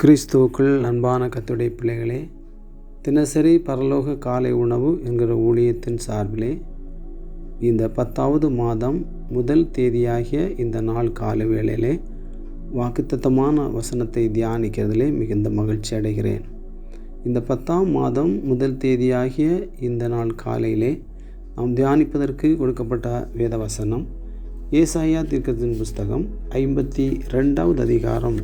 கிறிஸ்துவுக்குள் அன்பான கத்துடைய பிள்ளைகளே தினசரி பரலோக காலை உணவு என்கிற ஊழியத்தின் சார்பிலே இந்த பத்தாவது மாதம் முதல் தேதியாகிய இந்த நாள் காலை வேளையிலே வாக்குத்தத்தமான வசனத்தை தியானிக்கிறதிலே மிகுந்த மகிழ்ச்சி அடைகிறேன். இந்த பத்தாம் மாதம் முதல் தேதியாகிய இந்த நாள் காலையிலே நாம் தியானிப்பதற்கு கொடுக்கப்பட்ட வேத வசனம் ஏசாயா தீர்க்கத்தின் புஸ்தகம் ஐம்பத்தி ரெண்டாவது அதிகாரம்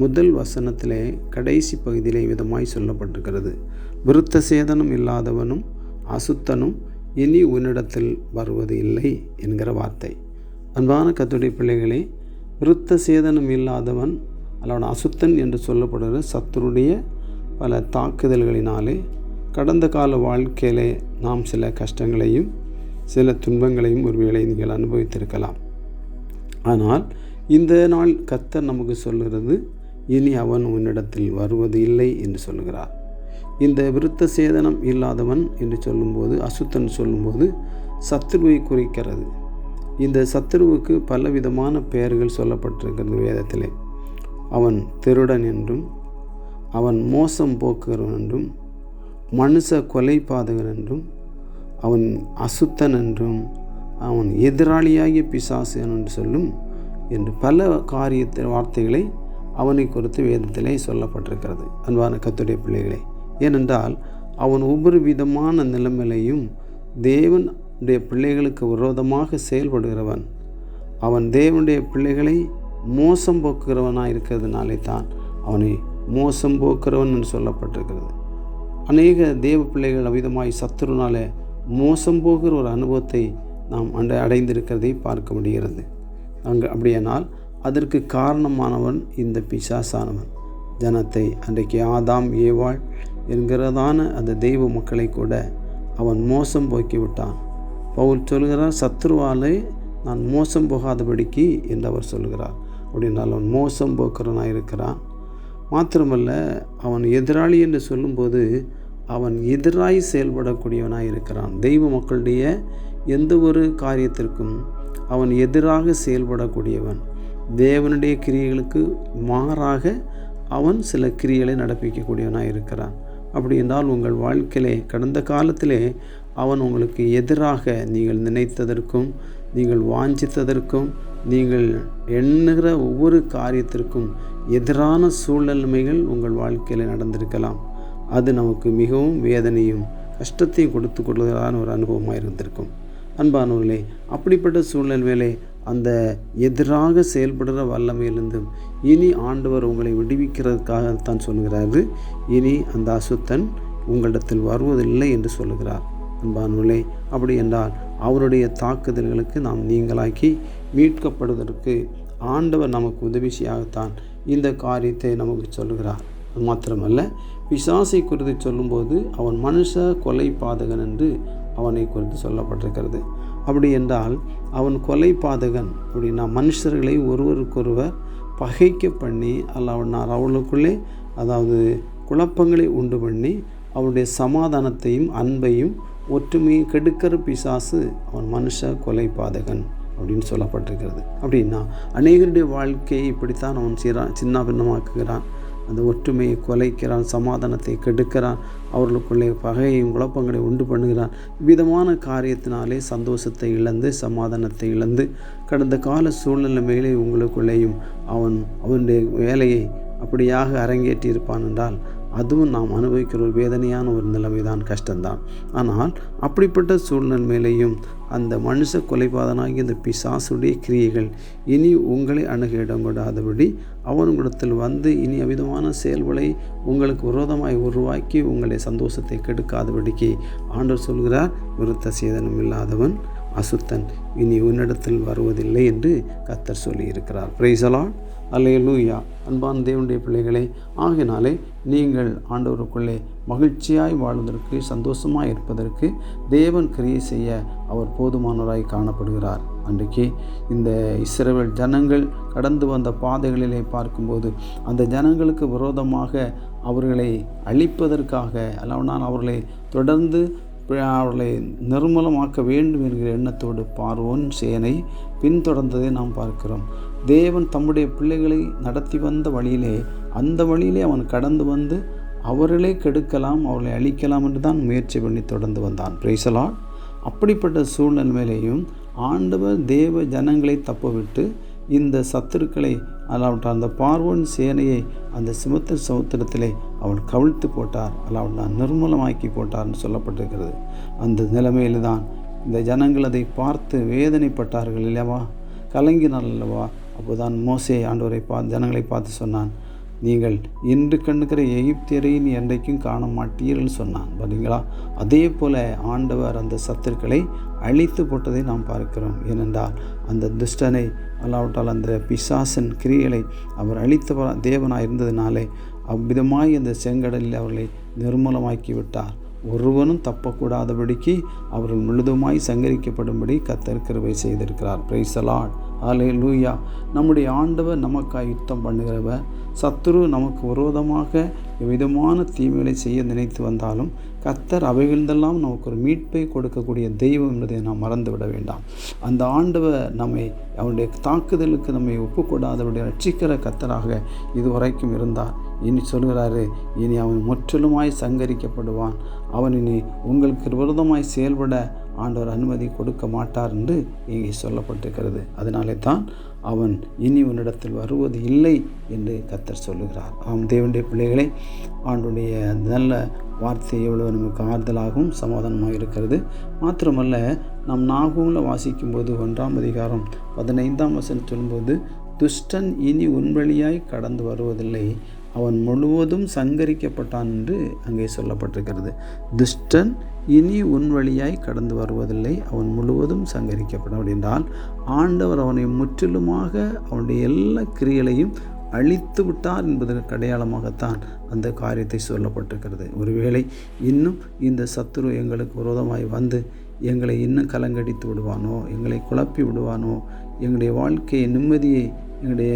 முதல் வசனத்திலே கடைசி பகுதியிலே விதமாய் சொல்லப்பட்டிருக்கிறது. விருத்த சேதனம் இல்லாதவனும் அசுத்தனும் இனி உன்னிடத்தில் வருவது இல்லை என்கிற வார்த்தை. அன்பான கத்துடைய பிள்ளைகளே விருத்த சேதனம் இல்லாதவன் அல்லவன் அசுத்தன் என்று சொல்லப்படுகிற சத்துருடைய பல தாக்குதல்களினாலே கடந்த கால வாழ்க்கையிலே நாம் சில கஷ்டங்களையும் சில துன்பங்களையும் ஒருவேளை நீங்கள் அனுபவித்திருக்கலாம். ஆனால் இந்த நாள் கத்தர் நமக்கு சொல்கிறது இனி அவன் உன்னிடத்தில் வருவது இல்லை என்று சொல்லுகிறார். இந்த விருத்த சேதனம் இல்லாதவன் என்று சொல்லும்போது அசுத்தன் சொல்லும்போது சத்துருவை குறிக்கிறது. இந்த சத்துருவுக்கு பலவிதமான பெயர்கள் சொல்லப்பட்டிருக்கிறது வேதத்திலே. அவன் திருடன் என்றும் அவன் மோசம் போக்குகிறவன் என்றும் மனுஷ கொலை கொலைபாதகன் என்றும் அவன் அசுத்தன் என்றும் அவன் எதிராளியாகிய பிசாசு என்று சொல்லும் என்று பல காரியத்தை வார்த்தைகளை அவனை குறித்து வேதத்திலே சொல்லப்பட்டிருக்கிறது. அன்பான கத்துடைய பிள்ளைகளே ஏனென்றால் அவன் ஒவ்வொரு விதமான நிலைமையிலையும் தேவனுடைய பிள்ளைகளுக்கு விரோதமாக செயல்படுகிறவன். அவன் தேவனுடைய பிள்ளைகளை மோசம் போக்குகிறவனாக இருக்கிறதுனாலே தான் அவனை மோசம் போக்குறவன் என்று சொல்லப்பட்டிருக்கிறது. அநேக தேவ பிள்ளைகள் அவிதமாய் சத்துருனால மோசம் போகிற ஒரு அனுபவத்தை நாம் அண்டை அடைந்திருக்கிறதை பார்க்க முடிகிறது. அங்கு அப்படியானால் அதற்கு காரணமானவன் இந்த பிசாசானவன். ஜனத்தை அன்றைக்கு ஆதாம் ஏவாள் என்கிறதான அந்த தெய்வ மக்களை கூட அவன் மோசம் போக்கி விட்டான் பவுல் சொல்கிறார் சத்ருவாலே நான் மோசம் போகாதபடிக்கு என்று அவர் சொல்கிறார். அப்படின்னால் அவன் மோசம் போக்குறவனாக இருக்கிறான். மாத்திரமல்ல அவன் எதிராளி என்று சொல்லும்போது அவன் எதிராய் செயல்படக்கூடியவனாக இருக்கிறான். தெய்வ மக்களுடைய எந்த ஒரு காரியத்திற்கும் அவன் எதிராக செயல்படக்கூடியவன். தேவனுடைய கிரியைகளுக்கு மாறாக அவன் சில கிரியைகளை நடப்பிக்கக்கூடியவனாக இருக்கிறான். அப்படி என்றால் உங்கள் வாழ்க்கையிலே கடந்த காலத்திலே அவன் உங்களுக்கு எதிராக நீங்கள் நினைத்ததற்கும் நீங்கள் வாஞ்சித்ததற்கும் நீங்கள் எண்ணுகிற ஒவ்வொரு காரியத்திற்கும் எதிரான சூழ்நிலைமைகள் உங்கள் வாழ்க்கையில் நடந்திருக்கலாம். அது நமக்கு மிகவும் வேதனையும் கஷ்டத்தையும் கொடுத்து கொள்வதான ஒரு அனுபவமாக இருந்திருக்கும். அன்பானவர்களே அப்படிப்பட்ட சூழ்நிலையிலே அந்த எதிராக செயல்படுற வல்லமையிலிருந்தும் இனி ஆண்டவர் உங்களை விடுவிக்கிறதுக்காகத்தான் சொல்கிறாரு இனி அந்த அசுத்தன் உங்களிடத்தில் வருவதில்லை என்று சொல்லுகிறார். அன்பானவர்களே அப்படி என்றால் அவருடைய தாக்குதல்களுக்கு நாம் நீங்களாக்கி மீட்கப்படுவதற்கு ஆண்டவர் நமக்கு உதவிசியாகத்தான் இந்த காரியத்தை நமக்கு சொல்லுகிறார். அது மாத்திரமல்ல பிசாசை குறித்து சொல்லும்போது அவன் மனுஷ கொலை பாதகன் என்று அவனை குறித்து சொல்லப்பட்டிருக்கிறது. அப்படி என்றால் அவன் கொலை பாதகன் அப்படின்னா மனுஷர்களை ஒருவருக்கொருவர் பகைக்க பண்ணி அல்ல அவனார் அவளுக்குள்ளே அதாவது குழப்பங்களை உண்டு பண்ணி அவருடைய சமாதானத்தையும் அன்பையும் ஒற்றுமையும் கெடுக்கிற பிசாசு அவன் மனுஷ கொலை பாதகன் அப்படின்னு சொல்லப்பட்டிருக்கிறது. அப்படின்னா அநேகருடைய வாழ்க்கையை இப்படித்தான் அவன் சிறா சின்ன பின்னமாக்குகிறான் அந்த ஒற்றுமையை கொலைக்கிறான் சமாதானத்தை கெடுக்கிறான் அவர்களுக்குள்ளே பகையையும் குழப்பங்களை உண்டு பண்ணுகிறான். விதமான காரியத்தினாலே சந்தோஷத்தை இழந்து சமாதானத்தை இழந்து கடந்த கால சூழ்நிலை மேலே உங்களுக்குள்ளேயும் அவன் அவனுடைய வேலையை அப்படியாக அரங்கேற்றி இருப்பான் என்றால் அதுவும் நாம் அனுபவிக்கிற ஒரு வேதனையான ஒரு நிலைமை தான் கஷ்டம்தான். ஆனால் அப்படிப்பட்ட சூழ்நிலை மேலேயும் அந்த மனுஷ கொலைபாதனாகிய இந்த பிசாசுடைய கிரியைகள் இனி உங்களை அணுக இடம் கொடாதபடி அவனுங்களிடத்தில் வந்து இனி அவிதமான செயல்களை உங்களுக்கு விரோதமாய் உருவாக்கி உங்களுடைய சந்தோஷத்தை கெடுக்காதபடிக்கு ஆண்டவர் சொல்கிறார் விருத்த சேதனம் இல்லாதவன் அசுத்தன். இனி உன்னிடத்தில் வருவதில்லை என்று கத்தர் சொல்லியிருக்கிறார். பிரைசலான் அல்லையலூயா அன்பான் தேவனுடைய பிள்ளைகளே ஆகினாலே நீங்கள் ஆண்டவருக்குள்ளே மகிழ்ச்சியாய் வாழ்வதற்கு சந்தோஷமாக இருப்பதற்கு தேவன் கிரியை செய்ய அவர் போதுமானவராய் காணப்படுகிறார். அன்றைக்கு இந்த இஸ்ரேல் ஜனங்கள் கடந்து வந்த பாதைகளிலே பார்க்கும்போது அந்த ஜனங்களுக்கு விரோதமாக அவர்களை அழிப்பதற்காக அல்லவனால் அவர்களை தொடர்ந்து அவர்களை நிர்மூலமாக்க வேண்டும் என்கிற எண்ணத்தோடு பார்வோன் சேனை பின்தொடர்ந்ததை நாம் பார்க்கிறோம். தேவன் தம்முடைய பிள்ளைகளை நடத்தி வந்த வழியிலே அந்த வழியிலே அவன் கடந்து வந்து அவர்களே கெடுக்கலாம் அவர்களை அழிக்கலாம் என்று தான் முயற்சி பண்ணி தொடர்ந்து வந்தான். பிரைசலால் அப்படிப்பட்ட சூழ்நிலையிலேயும் ஆண்டவர் தேவ ஜனங்களை தப்பவிட்டு இந்த சத்துருக்களை அல்லாவிட்டால் அந்த பார்வோன் சேனையை அந்த சிமத்த சமுத்திரத்திலே அவன் கவிழ்த்து போட்டார் அல்லாவுல்லா நிர்மூலமாக்கி போட்டார்னு சொல்லப்பட்டிருக்கிறது. அந்த நிலைமையில் தான் இந்த ஜனங்கள் அதை பார்த்து வேதனைப்பட்டார்கள் இல்லையாவா கலங்கினார் அல்லவா? அப்போதான் மோசே ஆண்டவரை பார்த்து ஜனங்களை பார்த்து சொன்னான் நீங்கள் இன்று கண்ணுக்கிற எகிப்தியரை நீ என்றைக்கும் காண மாட்டீர்கள் சொன்னான். பார்த்தீங்களா அதே போல ஆண்டவர் அந்த சத்துருக்களை அழித்து போட்டதை நாம் பார்க்கிறோம். ஏனென்றால் அந்த துஷ்டனை அல்லாவிட்டால் அந்த பிசாசன் கிரியலை அவர் அழித்த தேவனாக இருந்ததினாலே அவ்விதமாய் அந்த செங்கடலில் அவர்களை நிர்மூலமாக்கி விட்டார் ஒருவனும் தப்பக்கூடாதபடிக்கு அவர்கள் முழுதுமாய் சங்கரிக்கப்படும்படி கத்தர் கிருபை செய்திருக்கிறார். பிரைசலாட் ஆலே லூயா நம்முடைய ஆண்டவர் நமக்காக யுத்தம் பண்ணுகிறவர். சத்துரு நமக்கு விரோதமாக எவ்விதமான தீமைகளை செய்ய நினைத்து வந்தாலும் கத்தர் அவைகளிருந்தெல்லாம் நமக்கு ஒரு மீட்பை கொடுக்கக்கூடிய தெய்வம் என்பதை நாம் மறந்துவிட வேண்டாம். அந்த ஆண்டவர் நம்மை அவனுடைய தாக்குதலுக்கு நம்மை ஒப்புக்கூடாதபடி ரட்சிக்கிற கத்தராக இதுவரைக்கும் இருந்தார். இனி சொல்கிறாரு இனி அவன் முற்றிலுமாய் சங்கரிக்கப்படுவான். அவன் இனி உங்களுக்கு விரோதமாய் செயல்பட ஆண்டவர் அனுமதி கொடுக்க மாட்டார் என்று இங்கே சொல்லப்பட்டிருக்கிறது. அதனாலே தான் அவன் இனி உன்னிடத்தில் வருவது இல்லை என்று கத்தர் சொல்லுகிறார். அவன் தேவனுடைய பிள்ளைகளை ஆண்டுடைய நல்ல வார்த்தை எவ்வளவு நமக்கு ஆறுதலாகவும் சமாதானமாக இருக்கிறது. மாத்திரமல்ல நம் நாகூமில் வாசிக்கும்போது ஒன்றாம் அதிகாரம் பதினைந்தாம் வசனம் சொல்லும்போது துஷ்டன் இனி உன்வழியாய் கடந்து வருவதில்லை. அவன் முழுவதும் சங்கரிக்கப்பட்டான் என்று அங்கே சொல்லப்பட்டிருக்கிறது. துஷ்டன் இனி உன் வழியாய் கடந்து வருவதில்லை அவன் முழுவதும் சங்கரிக்கப்படும் என்றால் ஆண்டவர் அவனை முற்றிலுமாக அவனுடைய எல்லா கிரியலையும் அழித்து விட்டார் என்பதற்கு அடையாளமாகத்தான் அந்த காரியத்தை சொல்லப்பட்டிருக்கிறது. ஒருவேளை இன்னும் இந்த சத்துரு எங்களுக்கு விரோதமாய் வந்து எங்களை இன்னும் கலங்கடித்து விடுவானோ எங்களை குழப்பி விடுவானோ எங்களுடைய வாழ்க்கையை நிம்மதியை எங்களுடைய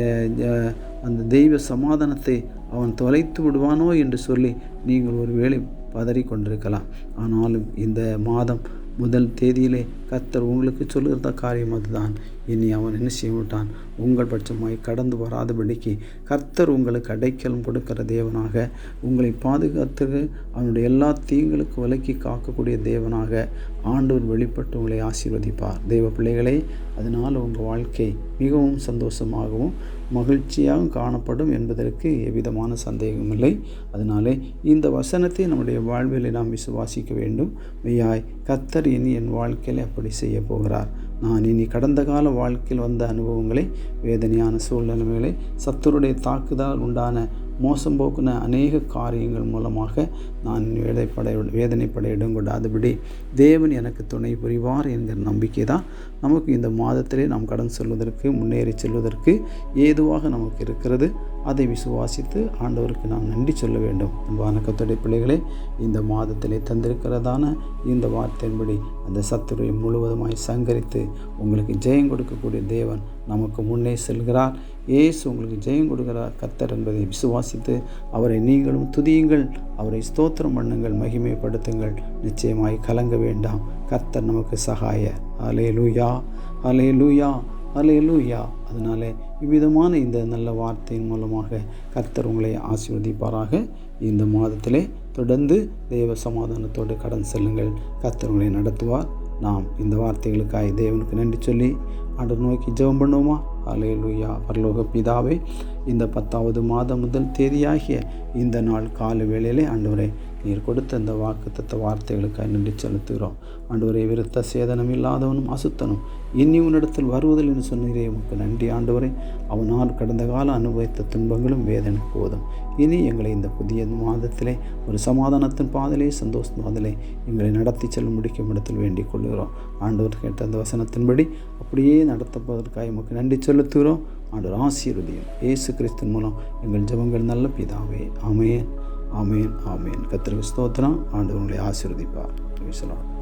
அந்த தெய்வ சமாதானத்தை அவன் தொலைத்து விடுவானோ என்று சொல்லி நீங்கள் ஒருவேளை பதறி கொண்டிருக்கலாம் ஆனாலும் இந்த மாதம் முதல் தேதியிலே கத்தர் உங்களுக்கு சொல்லுகிறத காரியம் அதுதான். இனி அவன் என்ன செய்ய விட்டான் உங்கள் பட்சமாய் கடந்து வராதபடிக்கு கர்த்தர் உங்களுக்கு அடைக்கலம் கொடுக்கிற தேவனாக உங்களை பாதுகாத்து அவனுடைய எல்லா தீங்களுக்கு விலக்கி காக்கக்கூடிய தேவனாக ஆண்டவர் வெளிப்பட்டு உங்களை ஆசீர்வதிப்பார். தெய்வ பிள்ளைகளே அதனால் உங்கள் வாழ்க்கை மிகவும் சந்தோஷமாகவும் மகிழ்ச்சியாகவும் காணப்படும் என்பதற்கு எவ்விதமான சந்தேகமில்லை அதனாலே இந்த வசனத்தை நம்முடைய வாழ்வில் நாம் விசுவாசிக்க வேண்டும். மெய்யாய் கத்தர் இனி என் வாழ்க்கையில் அப்படி செய்ய போகிறார். நான் இனி கடந்த கால வாழ்க்கையில் வந்த அனுபவங்களை வேதனையான சூழ்நிலைகளை சத்துருடைய தாக்குதல் உண்டான மோசம் போக்குன அநேக காரியங்கள் மூலமாக நான் வேதைப்பட வேதனைப்பட இடம் தேவன் எனக்கு துணை புரிவார் என்கிற நம்பிக்கை தான் நமக்கு இந்த மாதத்திலே நாம் கடன் செல்வதற்கு முன்னேறி செல்வதற்கு ஏதுவாக நமக்கு இருக்கிறது. அதை விசுவாசித்து ஆண்டவருக்கு நாம் நன்றி சொல்ல வேண்டும். அன்பான கத்துடைய பிள்ளைகளே இந்த மாதத்திலே தந்திருக்கிறதான இந்த வார்த்தையின்படி அந்த சத்துரை முழுவதுமாய் சங்கரித்து உங்களுக்கு ஜெயம் கொடுக்கக்கூடிய தேவன் நமக்கு முன்னே செல்கிறார். ஏசு உங்களுக்கு ஜெயம் கொடுக்கிறார். கத்தர் என்பதை விசுவாசித்து அவரை நீங்களும் துதியுங்கள். அவரை ஸ்தோத்திரம் பண்ணுங்கள் மகிமைப்படுத்துங்கள். நிச்சயமாய் கலங்க வேண்டாம். கத்தர் நமக்கு சகாய. அலே லூயா அலே லூயா அலையலூயா அதனால் அதனாலே இவ்விதமான இந்த நல்ல வார்த்தையின் மூலமாக கர்த்தர் உங்களை ஆசீர்வதிப்பாராக. இந்த மாதத்திலே தொடர்ந்து தெய்வ சமாதானத்தோடு கடன் செல்லுங்கள். கர்த்தர் உங்களை நடத்துவார். நாம் இந்த வார்த்தைகளுக்காக தேவனுக்கு நன்றி சொல்லி ஆண்டவர் நோக்கி ஜெபம் பண்ணுவோமா? அலையலுயா பரலோக பிதாவே இந்த பத்தாவது மாதம் முதல் தேதியாகிய இந்த நாள் கால வேளையிலே ஆண்டவரை நீர் கொடுத்த இந்த வாக்குத்த வார்த்தைகளுக்காக நன்றி செலுத்துகிறோம். ஆண்டவரை விருத்த சேதனம் இல்லாதவனும் அசுத்தனும் இனி உன்னிடத்தில் வருவதில் என்று சொன்னீரே உமக்கு நன்றி ஆண்டவரை. அவனால் கடந்த கால அனுபவித்த துன்பங்களும் வேதனை போதும். இனி எங்களை இந்த புதிய மாதத்திலே ஒரு சமாதானத்தின் பாதலே சந்தோஷ பாதலே எங்களை நடத்தி செல்லும் முடிக்கும் இடத்தில் வேண்டிக் கொள்கிறோம் ஆண்டவர் கேட்ட அந்த வசனத்தின்படி அப்படியே நடத்தப்பதற்காக உமக்கு நன்றி செலுத்துகிறோம். ஆண்டு ஆசீர்வதியும். இயேசு கிறிஸ்தின் மூலம் எங்கள் ஜபங்கள் நல்ல பிதாவே. ஆமையன் ஆமேன் ஆமேன். கத்திரிக்கு ஸ்தோத்திரம். ஆண்டு உங்களை ஆசீர்வதிப்பார் சொல்லலாம்